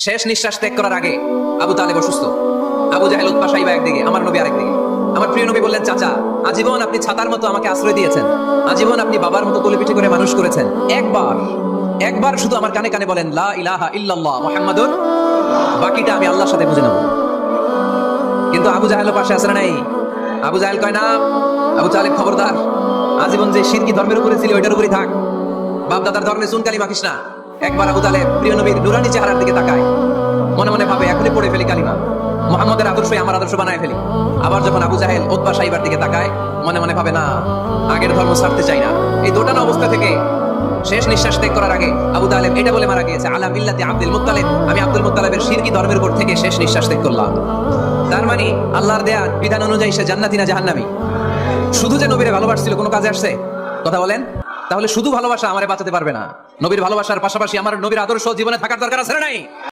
শেষ নিঃশ্বাস ত্যাগ করার আগে আবু তালেব অসুস্থ। আবু জাহেল উৎপাশাইবা একদিকে, আমার নবী আরেকদিকে। আমার প্রিয় নবী বললেন, চাচা, আজীবন আপনি ছাতার মতো আমাকে আশ্রয় দিয়েছেন। আজীবন আপনি বাবার মতো কোলে পিঠে করে মানুষ করেছেন। একবার একবার শুধু আমার কানে কানে বলেন, লা ইলাহা ইল্লাল্লাহ মুহাম্মাদুর বাকিটা আমি আল্লাহর সাথে বুঝে নেব। কিন্তু আবু জাহেল পাশে না নাই? আবু জাহেল কয়, না, আবু তালেব খবরদার। আজীবন যে শিরকি ধর্মের উপরে ছিল, ওইটার উপরেই থাক। বাপ দাদার ধর্মে চুনকালি মাখিস না। একবার আবু প্রিয় নবীর নুরানি চেহারার দিকে তাকায়। মনে মনে ভাবে, এখনই পড়ে ফেলি কালিমা। মোহাম্মদের আদর্শই আমার আদর্শ বানায় ফেলি। আবার যখন আবু জাহেল ওতবা সাইবার দিকে তাকায়, মনে মনে ভাবে, না, আগের ধর্ম ছাড়তে চাই না। এই দোটানা অবস্থা থেকে শেষ নিঃশ্বাস ত্যাগ করার আগে আবু তালেব এটা বলে মারা গিয়েছে, আলা মিল্লাতে আব্দুল মুত্তালিব। আমি আব্দুল মুত্তালিবের শিরকি ধর্মের উপর থেকে শেষ নিঃশ্বাস ত্যাগ করলাম। তার মানে আল্লাহর দেয়া বিধান অনুযায়ী সে জান্নাতি না জাহান্নামী? শুধু যে নবীরে ভালোবাসছিল, কোনো কাজে আসছে? কথা বলেন? তাহলে শুধু ভালোবাসা আমারে বাঁচাতে পারবে না। নবীর ভালোবাসার পাশাপাশি আমার নবীর আদর্শ জীবনে থাকার দরকার আছে নাই?